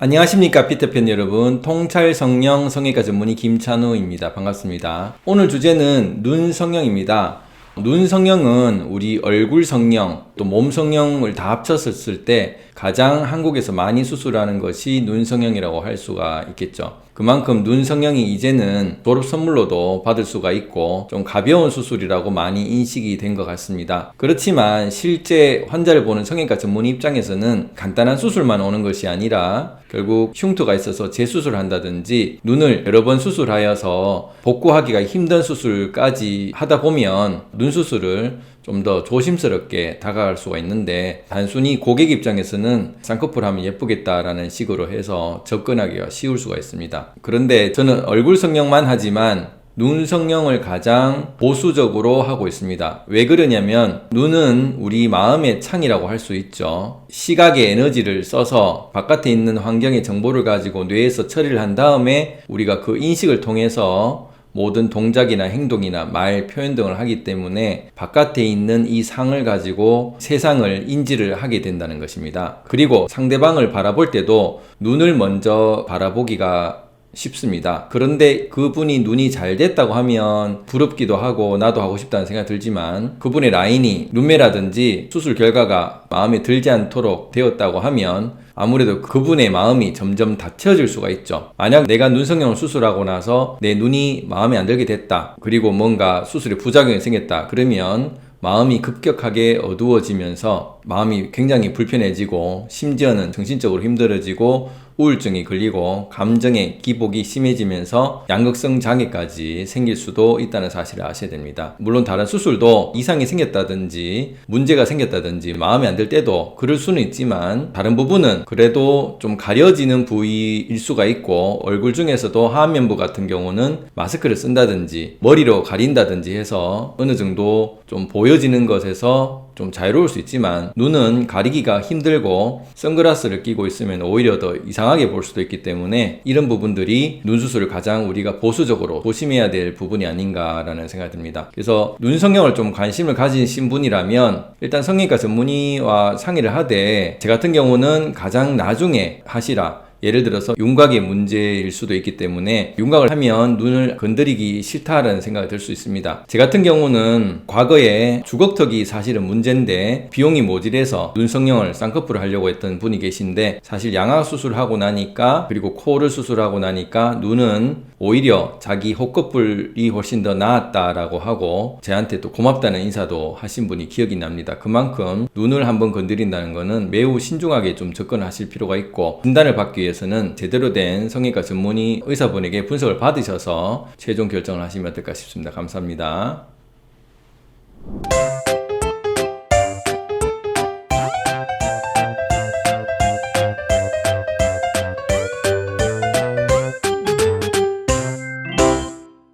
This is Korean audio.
안녕하십니까 피터팬 여러분. 통찰 성형 성형외과 전문의 김찬우입니다. 반갑습니다. 오늘 주제는 눈 성형입니다. 눈 성형은 우리 얼굴 성형 또몸 성형을 다 합쳤을 때 가장 한국에서 많이 수술하는 것이 눈 성형이라고 할 수가 있겠죠 그만큼 눈 성형이 이제는 졸업 선물로도 받을 수가 있고 좀 가벼운 수술이라고 많이 인식이 된 것 같습니다. 그렇지만 실제 환자를 보는 성형외과 전문의 입장에서는 간단한 수술만 오는 것이 아니라 결국 흉터가 있어서 재수술을 한다든지 눈을 여러 번 수술하여서 복구하기가 힘든 수술까지 하다 보면 눈 수술을 좀 더 조심스럽게 다가갈 수가 있는데 단순히 고객 입장에서는 쌍꺼풀 하면 예쁘겠다라는 식으로 해서 접근하기가 쉬울 수가 있습니다. 그런데 저는 얼굴 성형만 하지만 눈 성형을 가장 보수적으로 하고 있습니다. 왜 그러냐면 눈은 우리 마음의 창이라고 할 수 있죠. 시각의 에너지를 써서 바깥에 있는 환경의 정보를 가지고 뇌에서 처리를 한 다음에 우리가 그 인식을 통해서 모든 동작이나 행동이나 말, 표현 등을 하기 때문에 바깥에 있는 이 상을 가지고 세상을 인지를 하게 된다는 것입니다. 그리고 상대방을 바라볼 때도 눈을 먼저 바라보기가 쉽습니다. 그런데 그분이 눈이 잘 됐다고 하면 부럽기도 하고 나도 하고 싶다는 생각이 들지만 그분의 라인이 눈매라든지 수술 결과가 마음에 들지 않도록 되었다고 하면 아무래도 그분의 마음이 점점 닫혀질 수가 있죠. 만약 내가 눈성형을 수술하고 나서 내 눈이 마음에 안 들게 됐다. 그리고 뭔가 수술에 부작용이 생겼다. 그러면 마음이 급격하게 어두워지면서 마음이 굉장히 불편해지고 심지어는 정신적으로 힘들어지고 우울증이 걸리고 감정의 기복이 심해지면서 양극성 장애까지 생길 수도 있다는 사실을 아셔야 됩니다. 물론 다른 수술도 이상이 생겼다든지 문제가 생겼다든지 마음에 안 들 때도 그럴 수는 있지만 다른 부분은 그래도 좀 가려지는 부위일 수가 있고 얼굴 중에서도 하안면부 같은 경우는 마스크를 쓴다든지 머리로 가린다든지 해서 어느 정도 좀 보여지는 것에서 좀 자유로울 수 있지만 눈은 가리기가 힘들고 선글라스를 끼고 있으면 오히려 더 이상하게 볼 수도 있기 때문에 이런 부분들이 눈 수술을 가장 우리가 보수적으로 조심해야 될 부분이 아닌가라는 생각이 듭니다. 그래서 눈 성형을 좀 관심을 가지신 분이라면 일단 성형외과 전문의와 상의를 하되 제 같은 경우는 가장 나중에 하시라 예를 들어서 윤곽의 문제일 수도 있기 때문에 윤곽을 하면 눈을 건드리기 싫다라는 생각이 들 수 있습니다. 제 같은 경우는 과거에 주걱턱이 사실은 문제인데 비용이 모질해서 눈 성형을 쌍꺼풀을 하려고 했던 분이 계신데 사실 양악 수술하고 나니까 그리고 코를 수술하고 나니까 눈은 오히려 자기 호꺼풀이 훨씬 더 나았다라고 하고 저한테 또 고맙다는 인사도 하신 분이 기억이 납니다. 그만큼 눈을 한번 건드린다는 것은 매우 신중하게 좀 접근하실 필요가 있고 진단을 받기 위해서는 제대로 된 성형외과 전문의 의사분에게 분석을 받으셔서 최종 결정을 하시면 어떨까 싶습니다. 감사합니다.